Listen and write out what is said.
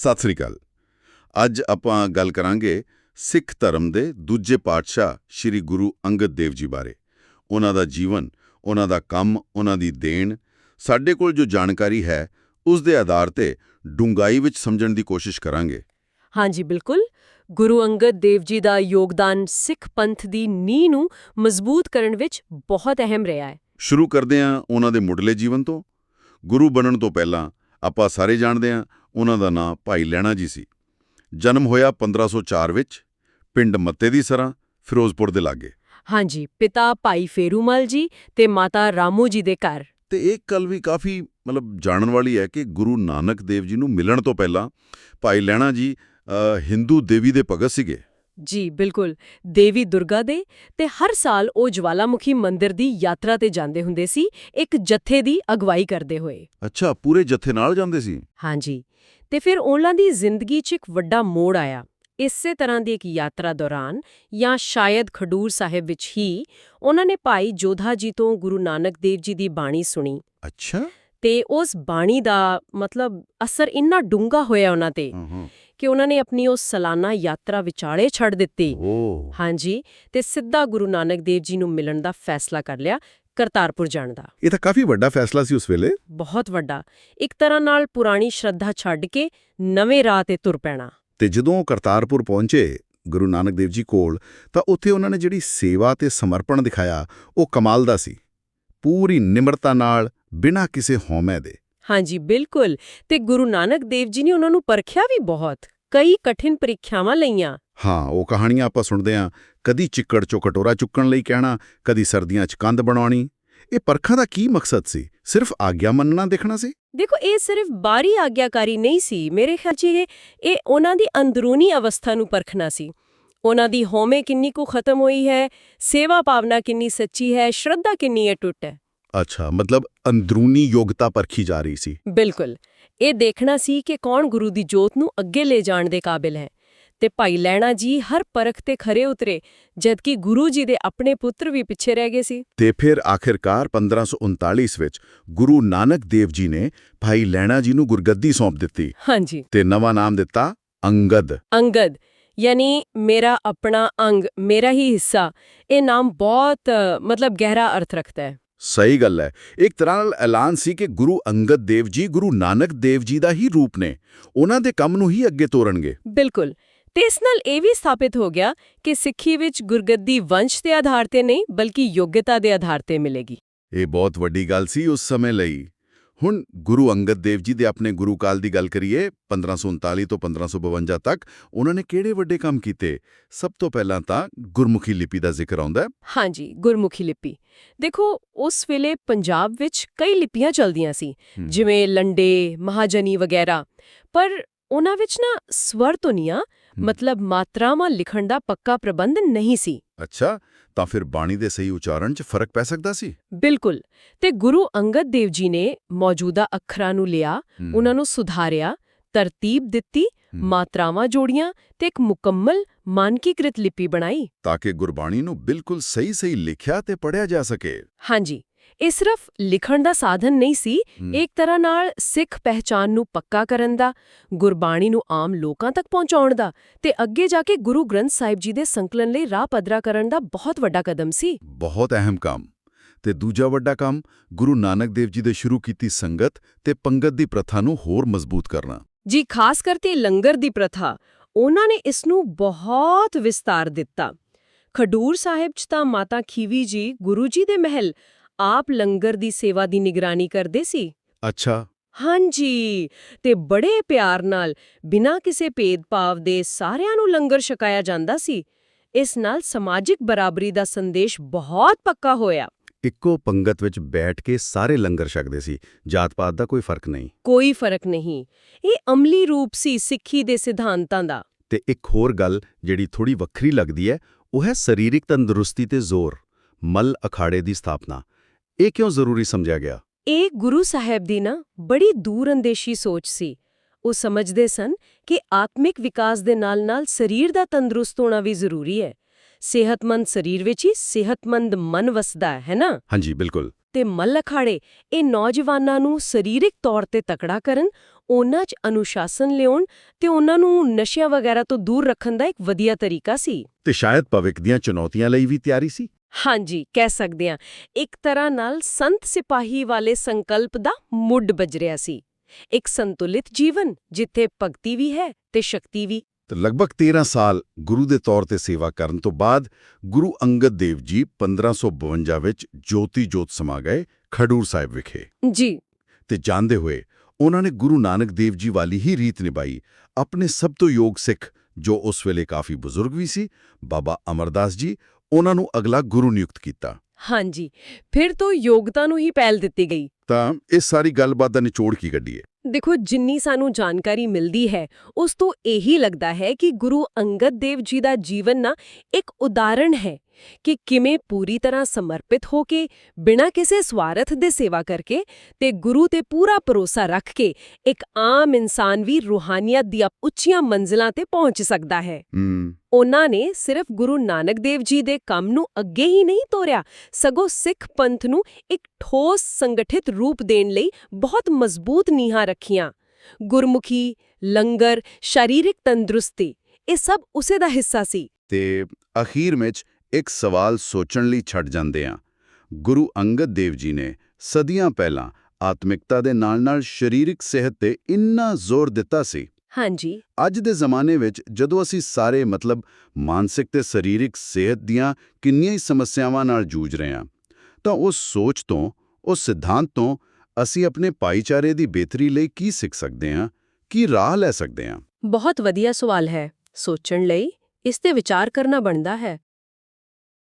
ਸਤਿ ਸ੍ਰੀ ਅਕਾਲ। ਅੱਜ ਆਪਾਂ ਗੱਲ ਕਰਾਂਗੇ ਸਿੱਖ ਧਰਮ ਦੇ ਦੂਜੇ ਪਾਤਸ਼ਾਹ ਸ੍ਰੀ ਗੁਰੂ ਅੰਗਦ ਦੇਵ ਜੀ ਬਾਰੇ। ਉਹਨਾਂ ਦਾ ਜੀਵਨ ਉਹਨਾਂ ਦਾ ਕੰਮ ਉਹਨਾਂ ਦੀ ਦੇਣ ਸਾਡੇ ਕੋਲ ਜੋ ਜਾਣਕਾਰੀ ਹੈ ਉਸ ਦੇ ਆਧਾਰ ਤੇ ਡੂੰਘਾਈ ਵਿੱਚ ਸਮਝਣ ਦੀ ਕੋਸ਼ਿਸ਼ ਕਰਾਂਗੇ। ਹਾਂਜੀ ਬਿਲਕੁਲ। ਗੁਰੂ ਅੰਗਦ ਦੇਵ ਜੀ ਦਾ ਯੋਗਦਾਨ ਸਿੱਖ ਪੰਥ ਦੀ ਨੀਂਹ ਨੂੰ ਮਜ਼ਬੂਤ ਕਰਨ ਵਿੱਚ ਬਹੁਤ ਅਹਿਮ ਰਿਹਾ ਹੈ। ਸ਼ੁਰੂ ਕਰਦੇ ਹਾਂ ਉਹਨਾਂ ਦੇ ਮੁੱਢਲੇ ਜੀਵਨ ਤੋਂ। ਗੁਰੂ ਬਣਨ ਤੋਂ ਪਹਿਲਾਂ ਆਪਾਂ ਸਾਰੇ ਜਾਣਦੇ ਹਾਂ ਉਹਨਾਂ ਦਾ ਨਾਂ ਭਾਈ ਲੈਣਾ ਜੀ ਸੀ। ਜਨਮ ਹੋਇਆ 1504 ਵਿੱਚ ਪਿੰਡ ਮੱਤੇ ਦੀ ਸਰਾਂ ਫਿਰੋਜ਼ਪੁਰ ਦੇ ਲਾਗੇ। ਹਾਂਜੀ ਪਿਤਾ ਭਾਈ ਫੇਰੂਮਲ ਜੀ ਤੇ ਮਾਤਾ ਰਾਮੂ ਜੀ ਦੇ ਘਰ। ਤੇ ਇੱਕ ਗੱਲ ਵੀ ਕਾਫੀ ਮਤਲਬ ਜਾਣਨ ਵਾਲੀ ਹੈ ਕਿ ਗੁਰੂ ਨਾਨਕ ਦੇਵ ਜੀ ਨੂੰ ਮਿਲਣ ਤੋਂ ਪਹਿਲਾਂ ਭਾਈ ਲੈਣਾ ਜੀ ਹਿੰਦੂ ਦੇਵੀ ਦੇ ਭਗਤ ਸੀਗੇ। ਜੀ ਬਿਲਕੁਲ। ਦੇਵੀ ਦੁਰਗਾ ਦੇ ਤੇ ਹਰ ਸਾਲ ਉਹ ਜਵਾਲਾਮੁਖੀ ਮੰਦਿਰ ਦੀ ਯਾਤਰਾ ਤੇ ਜਾਂਦੇ ਹੁੰਦੇ ਸੀ ਇੱਕ ਜਥੇ ਦੀ ਅਗਵਾਈ ਕਰਦੇ ਹੋਏ। ਅੱਛਾ ਪੂਰੇ ਜਥੇ ਨਾਲ ਜਾਂਦੇ ਸੀ? ਹਾਂਜੀ। ਤੇ ਫਿਰ ਉਹਨਾਂ ਦੀ ਜ਼ਿੰਦਗੀ 'ਚ ਇੱਕ ਵੱਡਾ ਮੋੜ ਆਇਆ। ਇਸੇ ਤਰ੍ਹਾਂ ਦੀ ਇੱਕ ਯਾਤਰਾ ਦੌਰਾਨ ਜਾਂ ਸ਼ਾਇਦ ਖਡੂਰ ਸਾਹਿਬ ਵਿੱਚ ਹੀ ਉਹਨਾਂ ਨੇ ਭਾਈ ਜੋਧਾ ਜੀ ਤੋਂ ਗੁਰੂ ਨਾਨਕ ਦੇਵ ਜੀ ਦੀ ਬਾਣੀ ਸੁਣੀ। ਅੱਛਾ। ਤੇ ਉਸ ਬਾਣੀ ਦਾ ਮਤਲਬ ਅਸਰ ਇੰਨਾ ਡੂੰਘਾ ਹੋਇਆ ਉਹਨਾਂ ਤੇ ਹਾਂ ਹਾਂ। ਕਿ ਉਹਨਾਂ ਨੇ ਆਪਣੀ ਉਸ ਸਾਲਾਨਾ ਯਾਤਰਾ ਵਿਚਾਲੇ ਛੱਡ ਦਿੱਤੀ। ਹਾਂਜੀ ਤੇ ਸਿੱਧਾ ਗੁਰੂ ਨਾਨਕ ਦੇਵ ਜੀ ਨੂੰ ਮਿਲਣ ਦਾ ਫੈਸਲਾ ਕਰ ਲਿਆ ਕਰਤਾਰਪੁਰ ਜਾਣ ਦਾ। ਇਹ ਤਾਂ ਕਾਫੀ ਵੱਡਾ ਫੈਸਲਾ ਸੀ ਉਸ ਵੇਲੇ। ਬਹੁਤ ਵੱਡਾ। ਇੱਕ ਤਰ੍ਹਾਂ ਨਾਲ ਪੁਰਾਣੀ ਸ਼ਰਧਾ ਛੱਡ ਕੇ ਨਵੇਂ ਰਾਹ ਤੇ ਤੁਰ ਪੈਣਾ। ਤੇ ਜਦੋਂ ਉਹ ਕਰਤਾਰਪੁਰ ਪਹੁੰਚੇ ਗੁਰੂ ਨਾਨਕ ਦੇਵ ਜੀ ਕੋਲ ਤਾਂ ਉੱਥੇ ਉਹਨਾਂ ਨੇ ਜਿਹੜੀ ਸੇਵਾ ਤੇ ਸਮਰਪਣ ਦਿਖਾਇਆ ਉਹ ਕਮਾਲ ਦਾ ਸੀ। ਪੂਰੀ ਨਿਮਰਤਾ ਨਾਲ ਬਿਨਾਂ ਕਿਸੇ ਹਉਮੈ ਦੇ। ਹਾਂਜੀ ਬਿਲਕੁਲ। ਤੇ ਗੁਰੂ ਨਾਨਕ ਦੇਵ ਜੀ ਨੇ ਉਹਨਾਂ ਨੂੰ ਪਰਖਿਆ ਵੀ ਬਹੁਤ। ਕਈ ਕਠਿਨ ਪ੍ਰੀਖਿਆਵਾਂ ਲਈਆਂ। ਹਾਂ ਉਹ ਕਹਾਣੀਆਂ ਆਪਾਂ ਸੁਣਦੇ ਹਾਂ। ਕਦੀ ਚਿੱਕੜ ਚੋਂ ਕਟੋਰਾ ਚੁੱਕਣ ਲਈ ਕਹਿਣਾ ਕਦੀ ਸਰਦੀਆਂ 'ਚ ਕੰਧ ਬਣਾਉਣੀ। ਇਹ ਪਰਖਾਂ ਦਾ ਕੀ ਮਕਸਦ ਸੀ? ਸਿਰਫ ਆਗਿਆ ਮੰਨਣਾ ਦੇਖਣਾ ਸੀ? ਦੇਖੋ ਇਹ ਸਿਰਫ ਬਾਹਰੀ ਆਗਿਆਕਾਰੀ ਨਹੀਂ ਸੀ। ਮੇਰੇ ਖਿਆਲ 'ਚ ਇਹ ਇਹ ਉਹਨਾਂ ਦੀ ਅੰਦਰੂਨੀ ਅਵਸਥਾ ਨੂੰ ਪਰਖਣਾ ਸੀ। ਉਹਨਾਂ ਦੀ ਹਉਮੈ ਕਿੰਨੀ ਕੁ ਖਤਮ ਹੋਈ ਹੈ ਸੇਵਾ ਭਾਵਨਾ ਕਿੰਨੀ ਸੱਚੀ ਹੈ ਸ਼ਰਧਾ ਕਿੰਨੀ ਹੈ ਟੁੱਟ ਹੈ। ਅੱਛਾ ਮਤਲਬ ਅੰਦਰੂਨੀ ਯੋਗਤਾ ਪਰਖੀ ਜਾ ਰਹੀ ਸੀ। ਬਿਲਕੁਲ। ਇਹ ਦੇਖਣਾ ਸੀ ਕਿ ਕੌਣ ਗੁਰੂ ਦੀ ਜੋਤ ਨੂੰ ਅੱਗੇ ਲੈ ਜਾਣ ਦੇ ਕਾਬਿਲ ਹੈ। ਤੇ ਭਾਈ ਲੈਣਾ ਜੀ ਹਰ ਪਰਖ ਤੇ ਖਰੇ ਉਤਰੇ ਜਦਕਿ ਗੁਰੂ ਜੀ ਦੇ ਆਪਣੇ ਪੁੱਤਰ ਵੀ ਪਿੱਛੇ ਰਹਿ ਗਏ ਸੀ। ਤੇ ਫਿਰ ਆਖਿਰਕਾਰ 1539 ਵਿੱਚ ਗੁਰੂ ਨਾਨਕ ਦੇਵ ਜੀ ਨੇ ਭਾਈ ਲੈਣਾ ਜੀ ਨੂੰ ਗੁਰਗੱਦੀ ਸੌਂਪ ਦਿੱਤੀ। ਹਾਂਜੀ। ਤੇ ਨਵਾਂ ਨਾਮ ਦਿੱਤਾ ਅੰਗਦ। ਅੰਗਦ ਯਾਨੀ ਮੇਰਾ ਆਪਣਾ ਅੰਗ ਮੇਰਾ ਹੀ ਹਿੱਸਾ। ਇਹ ਨਾਮ ਬਹੁਤ ਮਤਲਬ ਗਹਿਰਾ ਅਰਥ ਰੱਖਦਾ ਹੈ। ਸਹੀ ਗੱਲ ਹੈ। ਇੱਕ ਤਰ੍ਹਾਂ ਨਾਲ ਐਲਾਨ ਸੀ ਕਿ ਗੁਰੂ ਅੰਗਦ ਦੇਵ ਜੀ ਗੁਰੂ ਨਾਨਕ ਦੇਵ ਜੀ ਦਾ ਹੀ ਰੂਪ ਨੇ। ਉਹਨਾਂ ਦੇ ਕੰਮ ਨੂੰ ਹੀ ਅੱਗੇ ਤੋਰਨਗੇ। ਬਿਲਕੁਲ। ਤੇ ਇਸ ਨਾਲ ਇਹ ਵੀ ਸਥਾਪਿਤ ਹੋ ਗਿਆ ਕਿ ਸਿੱਖੀ ਵਿੱਚ ਗੁਰਗੱਦੀ ਵੰਸ਼ ਦੇ ਆਧਾਰ ਤੇ ਨਹੀਂ ਬਲਕਿ ਯੋਗਤਾ ਦੇ ਆਧਾਰ ਤੇ ਮਿਲੇਗੀ। ਇਹ ਬਹੁਤ ਵੱਡੀ ਗੱਲ ਸੀ ਉਸ ਸਮੇਂ ਲਈ। ਹੁਣ ਗੁਰੂ ਅੰਗਦ ਦੇਵ ਜੀ ਦੇ ਆਪਣੇ ਗੁਰੂ ਕਾਲ ਦੀ ਗੱਲ ਕਰੀਏ 1539 ਤੋਂ 1552 ਤੱਕ ਉਹਨਾਂ ਨੇ ਕਿਹੜੇ ਵੱਡੇ ਕੰਮ ਕੀਤੇ? ਸਭ ਤੋਂ ਪਹਿਲਾਂ ਤਾਂ ਗੁਰਮੁਖੀ ਲਿਪੀ ਦਾ ਜ਼ਿਕਰ ਆਉਂਦਾ ਹੈ। ਹਾਂਜੀ ਗੁਰਮੁਖੀ ਲਿਪੀ। ਦੇਖੋ ਉਸ ਵੇਲੇ ਪੰਜਾਬ ਵਿੱਚ ਕਈ ਲਿਪੀਆਂ ਚਲਦੀਆਂ ਸੀ। ਜਿਵੇਂ ਲੰਡੇ ਮਹਾਜਨੀ ਵਗੈਰਾ। ਪਰ ਉਹਨਾਂ ਵਿੱਚ ਨਾ ਸਵਰ ਧੁਨੀਆਂ ਮਤਲਬ ਮਾਤਰਾਵਾਂ ਲਿਖਣ ਦਾ ਪੱਕਾ ਪ੍ਰਬੰਧ ਨਹੀਂ ਸੀ। ਅੱਛਾ ਤਾਂ ਫਿਰ ਬਾਣੀ ਦੇ ਸਹੀ ਉਚਾਰਨ 'ਚ ਫ਼ਰਕ ਪੈ ਸਕਦਾ ਸੀ? ਬਿਲਕੁਲ। ਤੇ ਗੁਰੂ ਅੰਗਦ ਦੇਵ ਜੀ ਨੇ ਮੌਜੂਦਾ ਅੱਖਰਾਂ ਨੂੰ ਲਿਆ ਉਹਨਾਂ ਨੂੰ ਸੁਧਾਰਿਆ ਤਰਤੀਬ ਦਿੱਤੀ। ਮਾਤਰਾਵਾਂ ਜੋੜੀਆਂ ਤੇ ਇੱਕ ਮੁਕੰਮਲ ਮਾਨਕੀਕ੍ਰਿਤ ਲਿਪੀ ਬਣਾਈ। ਤਾਂ ਕਿ ਗੁਰਬਾਣੀ ਨੂੰ ਬਿਲਕੁਲ ਸਹੀ-ਸਹੀ ਲਿਖਿਆ ਤੇ ਪੜਿਆ ਜਾ ਸਕੇ। ਹਾਂਜੀ। ਇਹ ਸਿਰਫ ਲਿਖਣ ਦਾ ਸਾਧਨ ਨਹੀਂ ਸੀ ਇੱਕ ਤਰ੍ਹਾਂ ਨਾਲ ਸਿੱਖ ਪਹਿਚਾਨ ਨੂੰ ਪੱਕਾ ਕਰਨ ਦਾ ਗੁਰਬਾਣੀ ਨੂੰ ਆਮ ਲੋਕਾਂ ਤੱਕ ਪਹੁੰਚਾਉਣ ਦਾ ਤੇ ਅੱਗੇ ਜਾ ਕੇ ਗੁਰੂ ਗ੍ਰੰਥ ਸਾਹਿਬ ਜੀ ਦੇ ਸੰਕਲਨ ਲਈ ਰਾਹ ਪੱਧਰਾ ਕਰਨ ਦਾ ਬਹੁਤ ਵੱਡਾ ਕਦਮ ਸੀ। ਬਹੁਤ ਅਹਿਮ ਕੰਮ। ਤੇ ਦੂਜਾ ਵੱਡਾ ਕੰਮ ਗੁਰੂ ਨਾਨਕ ਦੇਵ ਜੀ ਦੇ ਸ਼ੁਰੂ ਕੀਤੀ ਸੰਗਤ ਤੇ ਪੰਗਤ ਦੀ ਪ੍ਰਥਾ ਨੂੰ ਹੋਰ ਮਜ਼ਬੂਤ ਕਰਨਾ। ਜੀ ਖਾਸ ਕਰਕੇ ਲੰਗਰ ਦੀ ਪ੍ਰਥਾ ਉਹਨਾਂ ਨੇ ਇਸ ਨੂੰ ਬਹੁਤ ਵਿਸਤਾਰ ਦਿੱਤਾ। ਖਡੂਰ ਸਾਹਿਬ 'ਚ ਤਾਂ ਮਾਤਾ ਖੀਵੀ ਜੀ ਗੁਰੂ ਜੀ ਦੇ ਮਹਿਲ ਆਪ ਲੰਗਰ ਦੀ ਸੇਵਾ ਦੀ ਨਿਗਰਾਨੀ ਕਰਦੇ ਸੀ। ਅੱਛਾ। ਹਾਂਜੀ ਤੇ ਬੜੇ ਪਿਆਰ ਨਾਲ ਬਿਨਾਂ ਕਿਸੇ ਭੇਦਭਾਵ ਦੇ ਸਾਰਿਆਂ ਨੂੰ ਲੰਗਰ ਛਕਾਇਆ ਜਾਂਦਾ ਸੀ। ਇਸ ਨਾਲ ਸਮਾਜਿਕ ਬਰਾਬਰੀ ਦਾ ਸੰਦੇਸ਼ ਬਹੁਤ ਪੱਕਾ ਹੋਇਆ। ਇੱਕੋ ਪੰਗਤ ਵਿੱਚ ਬੈਠ ਕੇ ਸਾਰੇ ਲੰਗਰ ਛਕਦੇ ਸੀ। ਜਾਤ-ਪਾਤ ਦਾ ਕੋਈ ਫ਼ਰਕ ਨਹੀਂ। ਕੋਈ ਫ਼ਰਕ ਨਹੀਂ। ਇਹ ਅਮਲੀ ਰੂਪ ਸੀ ਸਿੱਖੀ ਦੇ ਸਿਧਾਂਤਾਂ ਦਾ। ਤੇ ਇੱਕ ਹੋਰ ਗੱਲ ਜਿਹੜੀ ਥੋੜੀ ਵੱਖਰੀ ਲੱਗਦੀ ਹੈ ਉਹ ਹੈ ਸਰੀਰਕ ਤੰਦਰੁਸਤੀ ਤੇ ਜ਼ੋਰ ਮਲ ਅਖਾੜੇ ਦੀ ਸਥਾਪਨਾ। ਇਹ ਕਿਉਂ ਜ਼ਰੂਰੀ ਸਮਝਿਆ ਗਿਆ? ਇਹ ਗੁਰੂ ਸਾਹਿਬ ਦੀ ਨਾ ਬੜੀ ਦੂਰਅੰਦੇਸ਼ੀ ਸੋਚ ਸੀ। ਉਹ ਸਮਝਦੇ ਸਨ ਕਿ ਆਤਮਿਕ ਵਿਕਾਸ ਦੇ ਨਾਲ-ਨਾਲ ਸਰੀਰ ਦਾ ਤੰਦਰੁਸਤ ਹੋਣਾ ਵੀ ਜ਼ਰੂਰੀ ਹੈ। ਸਿਹਤਮੰਦ ਸਰੀਰ ਵਿੱਚ ਹੀ ਸਿਹਤਮੰਦ ਮਨ ਵਸਦਾ ਹੈ ਨਾ? ਹਾਂਜੀ ਬਿਲਕੁਲ। ਤੇ ਮੱਲ ਅਖਾੜੇ ਇਹ ਨੌਜਵਾਨਾਂ ਨੂੰ ਸਰੀਰਕ ਤੌਰ ਤੇ ਤਕੜਾ ਕਰਨ ਉਹਨਾਂ 'ਚ ਅਨੁਸ਼ਾਸਨ ਲਿਆਉਣ ਤੇ ਉਹਨਾਂ ਨੂੰ ਨਸ਼ਿਆਂ ਵਗੈਰਾ ਤੋਂ ਦੂਰ ਰੱਖਣ ਦਾ ਇੱਕ ਵਧੀਆ ਤਰੀਕਾ ਸੀ। ਤੇ ਸ਼ਾਇਦ ਭਵਿੱਖ ਦੀਆਂ ਚੁਣੌਤੀਆਂ ਲਈ ਵੀ ਤਿਆਰੀ ਸੀ? ਹਾਂਜੀ ਕਹਿ ਸਕਦੇ ਹਾਂ। ਇੱਕ ਤਰ੍ਹਾਂ ਨਾਲ ਸੰਤ ਸਿਪਾਹੀ ਵਾਲੇ ਸੰਕਲਪ ਦਾ ਮੁੱਢ ਵੱਜ ਰਿਹਾ ਸੀ। ਇੱਕ ਸੰਤੁਲਿਤ ਜੀਵਨ ਜਿੱਥੇ ਭਗਤੀ ਵੀ ਹੈ ਤੇ ਸ਼ਕਤੀ ਵੀ। ਤੇ ਲਗਭਗ 13 ਸਾਲ ਗੁਰੂ ਦੇ ਤੌਰ ਤੇ ਸੇਵਾ ਕਰਨ ਤੋਂ ਬਾਅਦ ਗੁਰੂ ਅੰਗਦ ਦੇਵ ਜੀ 1552 ਵਿੱਚ ਜੋਤੀ ਜੋਤ ਸਮਾ ਗਏ ਖਡੂਰ ਸਾਹਿਬ ਵਿਖੇ। ਜੀ। ਤੇ ਜਾਂਦੇ ਹੋਏ ਉਹਨਾਂ ਨੇ ਗੁਰੂ ਨਾਨਕ ਦੇਵ ਜੀ ਵਾਲੀ ਹੀ ਰੀਤ ਨਿਭਾਈ। ਆਪਣੇ ਸਭ ਤੋਂ ਯੋਗ ਸਿੱਖ ਜੋ ਉਸ ਵੇਲੇ ਕਾਫੀ ਬਜ਼ੁਰਗ ਵੀ ਸੀ ਬਾਬਾ ਅਮਰਦਾਸ ਜੀ ਉਹਨਾਂ ਨੂੰ ਅਗਲਾ ਗੁਰੂ ਨਿਯੁਕਤ ਕੀਤਾ। ਹਾਂਜੀ ਫਿਰ ਤੋਂ ਯੋਗਤਾ ਨੂੰ ਹੀ ਪਹਿਲ ਦਿੱਤੀ ਗਈ। ਤਾਂ ਇਸ ਸਾਰੀ ਗੱਲਬਾਤ ਦਾ ਨਿਚੋੜ ਕੀ ਕੱਢੀਏ ਦੇਖੋ ਜਿੰਨੀ ਸਾਨੂੰ ਜਾਣਕਾਰੀ ਮਿਲਦੀ ਹੈ ਉਸ ਤੋਂ ਇਹੀ ਲੱਗਦਾ ਹੈ ਕਿ ਗੁਰੂ ਅੰਗਦ ਦੇਵ ਜੀ ਦਾ ਜੀਵਨ ਨਾ ਇੱਕ ਉਦਾਹਰਣ ਹੈ। ਕਿ ਕਿਵੇਂ ਪੂਰੀ ਤਰ੍ਹਾਂ ਸਮਰਪਿਤ ਹੋ ਕੇ ਬਿਨਾਂ ਕਿਸੇ ਸਵਾਰਥ ਦੇ ਸੇਵਾ ਕਰਕੇ ਤੇ ਗੁਰੂ ਤੇ ਪੂਰਾ ਭਰੋਸਾ ਰੱਖ ਕੇ ਇੱਕ ਆਮ ਇਨਸਾਨ ਵੀ ਰੂਹਾਨੀਅਤ ਦੀਆਂ ਉੱਚੀਆਂ ਮੰਜ਼ਲਾਂ ਤੇ ਪਹੁੰਚ ਸਕਦਾ ਹੈ। ਉਹਨਾਂ ਨੇ ਸਿਰਫ ਗੁਰੂ ਨਾਨਕ ਦੇਵ ਜੀ ਦੇ ਕੰਮ ਨੂੰ ਅੱਗੇ ਹੀ ਨਹੀਂ ਤੋਰਿਆ ਸਗੋਂ ਸਿੱਖ ਪੰਥ ਨੂੰ ਇੱਕ ਠੋਸ ਸੰਗਠਿਤ ਰੂਪ ਦੇਣ ਲਈ ਬਹੁਤ ਮਜ਼ਬੂਤ ਨੀਹਾਂ ਰੱਖੀਆਂ। ਗੁਰਮੁਖੀ ਲੰਗਰ ਸ਼ਾਰੀਰਿਕ ਤੰਦਰੁਸਤੀ ਇਹ ਸਭ ਉਸੇ ਦਾ ਹਿੱਸਾ ਸੀ। ਤੇ ਅਖੀਰ ਵਿੱਚ ਇੱਕ ਸਵਾਲ ਸੋਚਣ ਲਈ ਛੱਡ ਜਾਂਦੇ ਆ। ਗੁਰੂ ਅੰਗਦ ਦੇਵ ਜੀ ਨੇ ਸਦੀਆਂ ਪਹਿਲਾਂ ਆਤਮਿਕਤਾ ਦੇ ਨਾਲ-ਨਾਲ ਸਰੀਰਕ ਸਿਹਤ ਤੇ ਇੰਨਾ ਜ਼ੋਰ ਦਿੱਤਾ ਸੀ। ਹਾਂਜੀ। ਅੱਜ ਦੇ ਜ਼ਮਾਨੇ ਵਿੱਚ ਜਦੋਂ ਅਸੀਂ ਸਾਰੇ ਮਤਲਬ ਮਾਨਸਿਕ ਤੇ ਸਰੀਰਕ ਸਿਹਤ ਦੀਆਂ ਕਿੰਨੀਆਂ ਹੀ ਸਮੱਸਿਆਵਾਂ ਨਾਲ ਜੂਝ ਰਹੇ ਹਾਂ ਤਾਂ ਉਸ ਸੋਚ ਤੋਂ ਉਸ ਸਿਧਾਂਤ ਤੋਂ ਅਸੀਂ ਆਪਣੇ ਭਾਈਚਾਰੇ ਦੀ ਬਿਹਤਰੀ ਲਈ ਕੀ ਸਿੱਖ ਸਕਦੇ ਹਾਂ ਕੀ ਰਾਹ ਲੈ ਸਕਦੇ ਹਾਂ ਬਹੁਤ ਵਧੀਆ ਸਵਾਲ ਹੈ। ਸੋਚਣ ਲਈ ਇਸ ਤੇ ਵਿਚਾਰ ਕਰਨਾ ਬਣਦਾ ਹੈ।